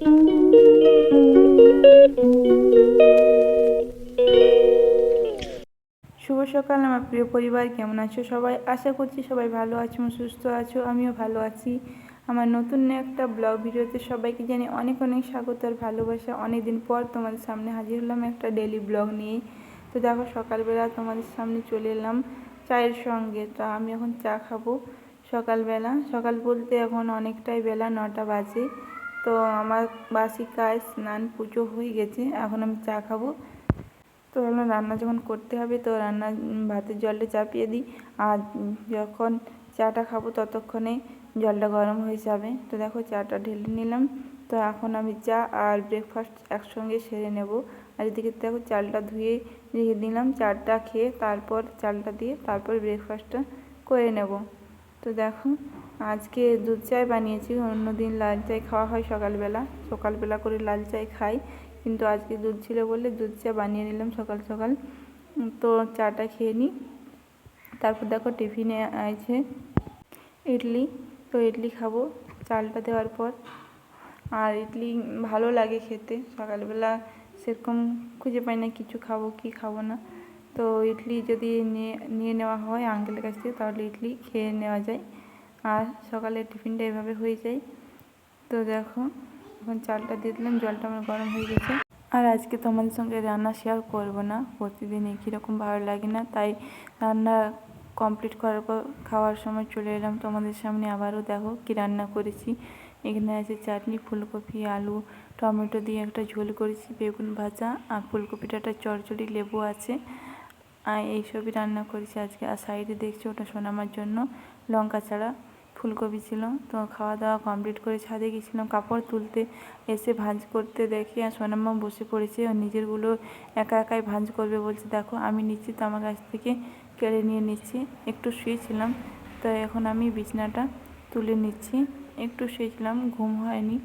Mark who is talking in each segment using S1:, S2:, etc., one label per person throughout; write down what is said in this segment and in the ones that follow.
S1: শুভ সকাল আমার প্রিয় পরিবার, কেমন আছো সবাই? আশা করছি সবাই ভালো আছো সুস্থ আছো, আমিও ভালো আছি। আমার নতুন একটা ব্লগ ভিডিওতে সবাইকে জানি অনেক অনেক স্বাগত আর ভালোবাসা। অনেক দিন পর তোমাদের সামনে হাজির হলাম একটা ডেলি ব্লগ নিয়ে। তো দেখো, সকালবেলা তোমাদের সামনে চলে এলাম চায়ের সঙ্গে। তো আমি এখন চা খাব সকালবেলা। সকাল বলতে এখন অনেকটাই বেলা, নটা বাজে। তো আমার বাসি কাজ, স্নান, পুজো হয়ে গেছে, এখন আমি চা খাব। তো ভাবলাম রান্না যখন করতে হবে, তো রান্না ভাতের জলটা চাপিয়ে দিই। আর যখন চাটা খাব ততক্ষণে জলটা গরম হয়ে যাবে। তো দেখো চাটা ঢেলে নিলাম। তো এখন আমি চা আর ব্রেকফাস্ট একসঙ্গে সেরে নেব। আর এদিকে দেখো চালটা ধুয়ে রেখে দিলাম। চাটা খেয়ে তারপর চালটা দিয়ে তারপর ব্রেকফাস্টটা করে নেব। তো দেখো আজকে দুধ চাই বানিয়েছি, অন্যদিন লাল চাই খাওয়া হয় সকালবেলা। সকালবেলা করে লাল চাই খাই, কিন্তু আজকে দুধ ছিল বলে দুধ চা বানিয়ে নিলাম সকাল সকাল। তো চাটা খেয়ে নিই তারপর দেখো টিফিনে আছে ইডলি, তো ইডলি খাব চালটা দেওয়ার পর। আর ইডলি ভালো লাগে খেতে, সকালবেলা সেরকম খুঁজে পাই না কিছু খাব কি খাব না। তো ইডলি যদি নিয়ে নিয়ে নেওয়া হয় আঙ্কেলের কাছ থেকে, তাহলে ইডলি খেয়ে নেওয়া যায়। আর সকালের টিফিনটা এভাবে হয়ে যায়। তো দেখো, এখন চালটা দিয়ে দিলাম, জলটা আমার গরম হয়ে গেছে। আর আজকে তোমাদের সঙ্গে রান্না শেয়ার করব না, প্রতিদিন একই ভালো লাগে না, তাই রান্না কমপ্লিট করার পর খাওয়ার সময় চলে এলাম তোমাদের সামনে আবারও। দেখো কি রান্না করেছি। এখানে আছে চাটনি, ফুলকপি, আলু, টমেটো দিয়ে একটা ঝোল করেছি, বেগুন ভাজা আর ফুলকপিটা একটা চড়চড়ি লেবু আছে। আর এইসবই রান্না করেছি আজকে। আর সাইডে দেখছি ওটা শোনামার জন্য, লঙ্কা ছাড়া। ফুলকপি ছিল। তো খাওয়া দাওয়া কমপ্লিট করে ছাদে গেছিলাম কাপড় তুলতে এসে ভাঁজ করতে দেখি আর সোনাম্মা বসে পড়েছে আর নিজেরগুলো একা একাই ভাঁজ করবে বলছে, দেখো, আমি নিচ্ছি তো আমার কাছ থেকে কেড়ে নিয়ে নিচ্ছি। একটু শুয়েছিলাম, তো এখন আমি বিছনাটা তুলে নিচ্ছি। একটু শুয়েছিলাম, ঘুম হয়নি।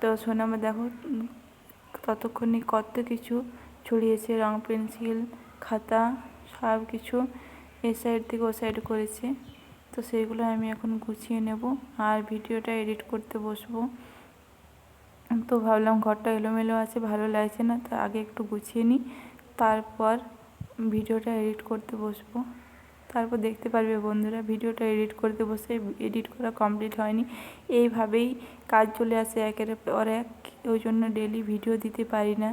S1: তো সোনামা দেখো, ততক্ষণে কত কিছু ছড়িয়েছে রং পেন্সিল, খাতা সব কিছু এ সাইড থেকে ও সাইড করেছে। তো সেইগুলো আমি এখন গুছিয়ে নেব আর ভিডিওটা এডিট করতে বসবো। তো ভাবলাম ঘরটা এলোমেলো আছে, ভালো লাগছে না, তো আগে একটু গুছিয়ে নিই, তারপর ভিডিওটা এডিট করতে বসবো। তারপর দেখতে পারবে বন্ধুরা, ভিডিওটা এডিট করতে বসে এডিট করা কমপ্লিট হয়নি। এইভাবেই কাজ চলে আসে একের পর এক, ওই জন্য ডেলি ভিডিও দিতে পারি না।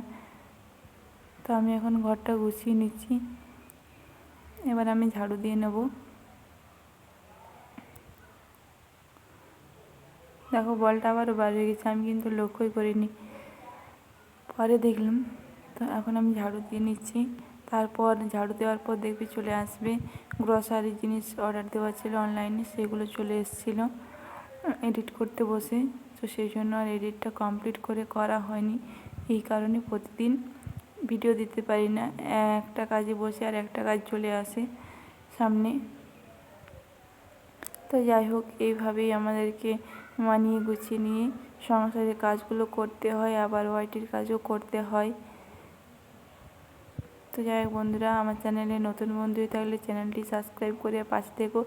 S1: তো আমি এখন ঘরটা গুছিয়ে নিচ্ছি। এবার আমি ঝাড়ু দিয়ে নেব। দেখো, বলটা আবারও বার হয়ে গেছে, আমি কিন্তু লক্ষ্যই করিনি। পরে দেখলাম, তো এখন আমি ঝাড়ু দিয়ে নিচ্ছি। তারপর ঝাড়ু দেওয়ার পর দেখবি চলে আসবে। গ্রসারি জিনিস অর্ডার দেওয়া ছিল অনলাইনে সেগুলো চলে এসেছিল। এডিট করতে বসে, তো সেই জন্য আর এডিটটা কমপ্লিট করে করা হয়নি। এই কারণে প্রতিদিন ভিডিও দিতে পারি না। একটা কাজে বসে আর একটা কাজ চলে আসে সামনে। তো যাই হোক, এইভাবেই আমাদেরকে মানিয়ে গুছিয়ে নিয়ে সংসারের কাজগুলো করতে হয়, আবার ওয়াইটির কাজও করতে হয়। তো যাই হোক বন্ধুরা, আমার চ্যানেলে নতুন বন্ধু থাকলে চ্যানেলটি সাবস্ক্রাইব করে পাশে থেকো।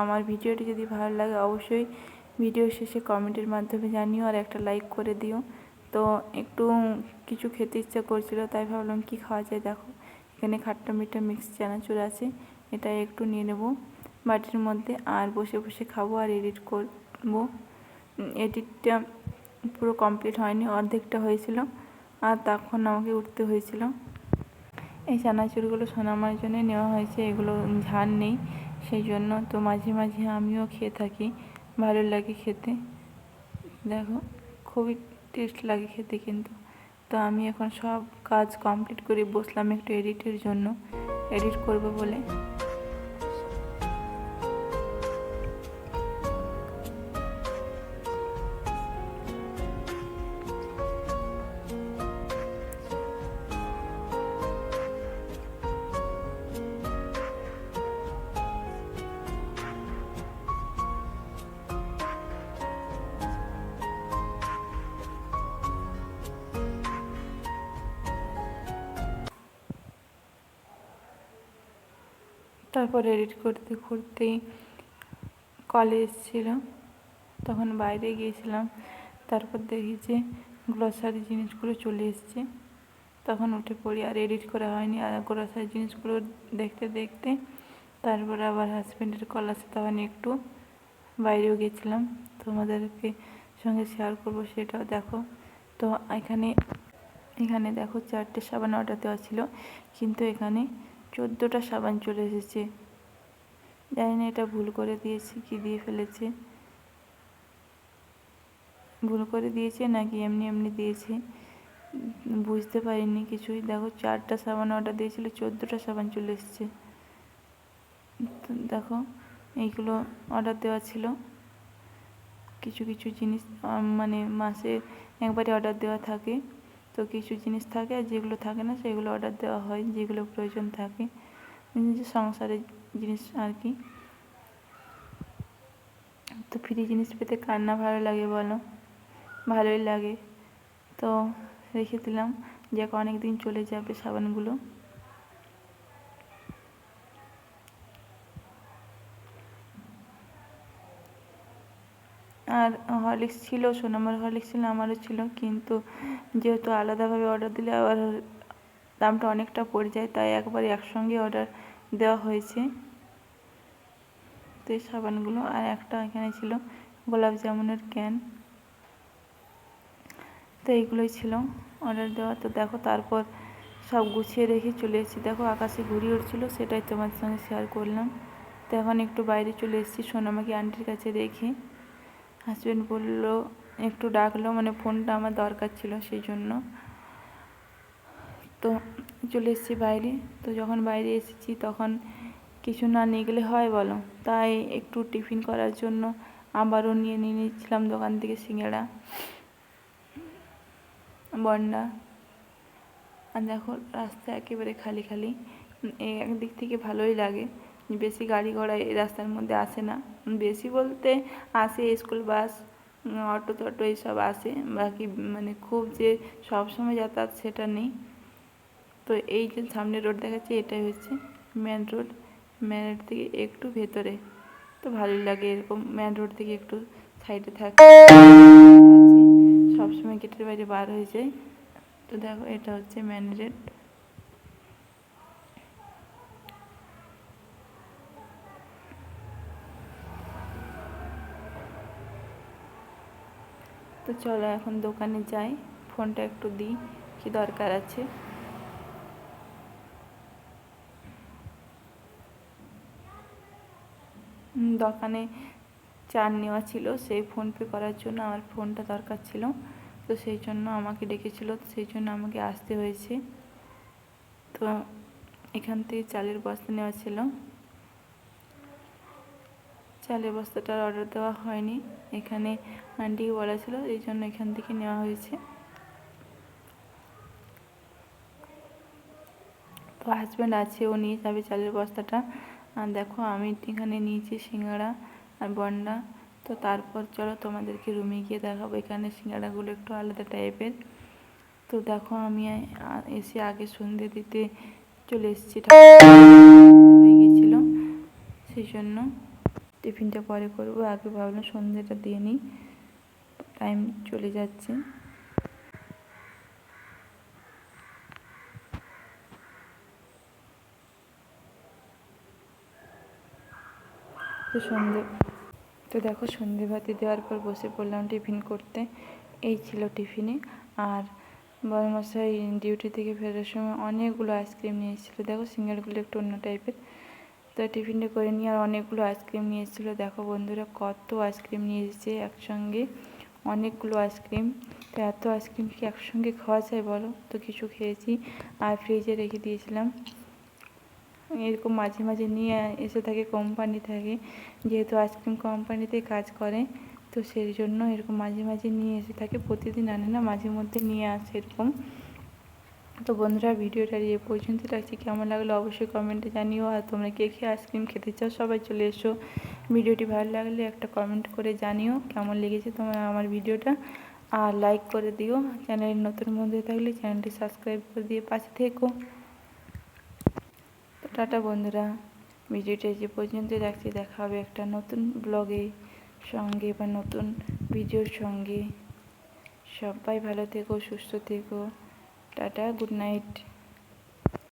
S1: আমার ভিডিওটি যদি ভালো লাগে অবশ্যই ভিডিও শেষে কমেন্টের মাধ্যমে জানিও আর একটা লাইক করে দিও। তো একটু কিছু খেতে ইচ্ছা করছিল, তাই ভাবলাম কি খাওয়া যায় দেখো। এখানে খাট্টা মিঠা মিক্স চানাচুর আছে, এটা একটু নিয়ে নেব। বাটির মধ্যে আর বসে বসে খাব আর এডিট করব। এডিটটা পুরো কমপ্লিট হয়নি, অর্ধেকটা হয়েছিল। আর তখন আমাকে উঠতে হয়েছিল। এই চানাচুরগুলো সোনামার জন্য নেওয়া হয়েছে, এগুলো ঝাল নেই। সেই জন্য তো মাঝে মাঝে আমিও খেয়ে থাকি, ভালো লাগে খেতে। দেখো, খুবই টেস্ট লাগে খেতে কিন্তু। তো আমি এখন সব কাজ কমপ্লিট করে, বসলাম একটু এডিটের জন্য। এডিট করব বলে। তারপর এডিট করতে করতেই কলে এসেছিল তখন বাইরে গিয়েছিলাম। তারপর দেখি যে গ্রসারি জিনিসগুলো চলে এসছে। তখন উঠে পড়ি, আর এডিট করা হয়নি। আর গ্রসারি জিনিসগুলো দেখতে দেখতে তারপর আবার হাজব্যান্ডের কল আছে তখন একটু বাইরেও গেছিলাম তোমাদেরকে সঙ্গে শেয়ার করব সেটাও দেখো। তো এখানে এখানে দেখো চারটে সাবান অর্ডার দেওয়া ছিল। কিন্তু এখানে চোদ্দোটা সাবান চলে এসেছে। জানি না এটা ভুল করে দিয়েছি কি দিয়ে ফেলেছে। ভুল করে দিয়েছে নাকি এমনি এমনি দিয়েছে? বুঝতে পারিনি কিছুই। দেখো চারটা সাবান অর্ডার দিয়েছিল, চোদ্দোটা সাবান চলে এসেছে। দেখো, এইগুলো অর্ডার দেওয়া ছিল। কিছু কিছু জিনিস মানে মাসে একবারে অর্ডার দেওয়া থাকে। তো কিছু জিনিস থাকে আর যেগুলো থাকে না, সেগুলো অর্ডার দেওয়া হয়, যেগুলো প্রয়োজন থাকে। নিজের সংসারের জিনিস আর কি। তো ফ্রি জিনিস পেতে কান্না ভালো লাগে বলো? ভালোই লাগে। তো রেখে দিলাম। যে অনেক দিন চলে যাবে সাবানগুলো। আর হরলিক্স ছিল, সোনামার হরলিক্স ছিল, আমারও ছিল, কিন্তু যেহেতু আলাদাভাবে অর্ডার দিলে আবার দামটা অনেকটা পড়ে যায়, তাই একবার একসঙ্গে অর্ডার দেওয়া হয়েছে। তো এই সাবানগুলো, আর একটা এখানে ছিল গোলাপ জামুনের ক্যান তো এইগুলোই ছিল অর্ডার দেওয়া। তো দেখো তারপর সব গুছিয়ে রেখে চলে এসেছি। দেখো আকাশে ঘুড়ি উঠছিলো সেটাই তোমার সঙ্গে শেয়ার করলাম। তো এখন একটু বাইরে চলে এসেছি সোনামাকে আন্টির কাছে রেখে। হাজব্যান্ড বলল, একটু ডাকলো মানে ফোনটা আমার দরকার ছিল সেই জন্য তো চলে এসেছি বাইরে। তো যখন বাইরে এসেছি তখন কিছু না নিয়ে হয় বলো। তাই একটু টিফিন করার জন্য আবারও নিয়ে নিয়ে নিচ্ছিলাম দোকান থেকে সিঙ্গাড়া বন্ডা। আর দেখো রাস্তা একেবারে খালি খালি একদিক থেকে ভালোই লাগে। বেশি গাড়ি ঘোড়া এই রাস্তার মধ্যে আসে না। বেশি বলতে আসে স্কুল বাস অটো টটো এইসব আসে। বাকি মানে খুব যে সব সময় যাতায়াত সেটা নেই। তো এই যে সামনে রোড দেখাচ্ছে, এটাই হচ্ছে মেন রোড মেন রোড থেকে একটু ভেতরে। তো ভালোই লাগে এরকম মেন রোড থেকে একটু সাইডে থাকে। সবসময় গেটের বাইরে বার হয়ে যায়। তো দেখো, এটা হচ্ছে মেন রোড তো চলো এখন দোকানে যাই। ফোনটা একটু দিই, কি দরকার আছে। দোকানে চার নেওয়া ছিল, সেই ফোনপে করার জন্য আমার ফোনটা দরকার ছিল। তো সেই জন্য আমাকে ডেকেছিল সেই জন্য আমাকে আসতে হয়েছে। তো এখান থেকে চালের বস্তা নেওয়া ছিল। চালের বস্তাটার অর্ডার দেওয়া হয়নি। এখানে আন্টিকে বলা ছিল, এই জন্য এখান থেকে নেওয়া হয়েছে। তো হাজব্যান্ড আছে, ও নিয়ে যাবে চালের বস্তাটা। আর দেখো, আমি এখানে নিয়েছি সিঙ্গাড়া আর বন্ডা। তো তারপর চলো তোমাদেরকে রুমে গিয়ে দেখাবো। এখানে সিঙ্গাড়াগুলো একটু আলাদা টাইপের তো দেখো, আমি এসে আগে সন্ধে দিতে চলে এসেছি। হয়ে গেছিল সেই জন্য টিফিনটা পরে করব, আগে ভাবলাম সন্ধেটা দিয়ে নিই। টাইম চলে যাচ্ছে। তো সন্ধে, তো দেখো সন্ধে ভাতি দেওয়ার পর বসে পড়লাম টিফিন করতে। এই ছিল টিফিনে। আর বড়মশাই ডিউটি থেকে ফেরার সময় অনেকগুলো আইসক্রিম নিয়ে এসেছিল। দেখো সিঙ্গারগুলো একটু অন্য টাইপের তো টিফিনটা করে নিয়ে আর অনেকগুলো আইসক্রিম নিয়ে এসেছিল দেখো বন্ধুরা, কত আইসক্রিম নিয়ে এসেছে একসঙ্গে, অনেকগুলো আইসক্রিম। তো এত আইসক্রিম কি একসঙ্গে খাওয়া যায় বলো? তো কিছু খেয়েছি আর ফ্রিজে রেখে দিয়েছিলাম। এরকম মাঝে মাঝে নিয়ে এসে থাকে, কোম্পানি থাকে, যেহেতু আইসক্রিম কোম্পানিতে কাজ করে, তো সেই জন্য এরকম মাঝে মাঝে নিয়ে এসে থাকে। প্রতিদিন আনে না, মাঝে মধ্যে নিয়ে আসে এরকম। তো বন্ধুরা, ভিডিওটা এ পর্যন্ত রাখছি কেমন লাগল অবশ্যই কমেন্টে জানিও। আর তোমরা কে কে আইসক্রিম খেতে চাও, সবাই চলে এসো। ভিডিওটি ভালো লাগলে একটা কমেন্ট করে জানিও কেমন লেগেছে তোমার, আমার ভিডিওটা। আর লাইক করে দিও। চ্যানেলের নতুন বন্ধু থাকলে চ্যানেলটি সাবস্ক্রাইব করে দিয়ে পাশে থেকো। তো টাটা বন্ধুরা। ভিডিওটা যে পর্যন্ত রাখছি দেখা হবে একটা নতুন ব্লগে সঙ্গে বা নতুন ভিডিওর সঙ্গে। সবাই ভালো থেকো, সুস্থ থেকো। Tata good night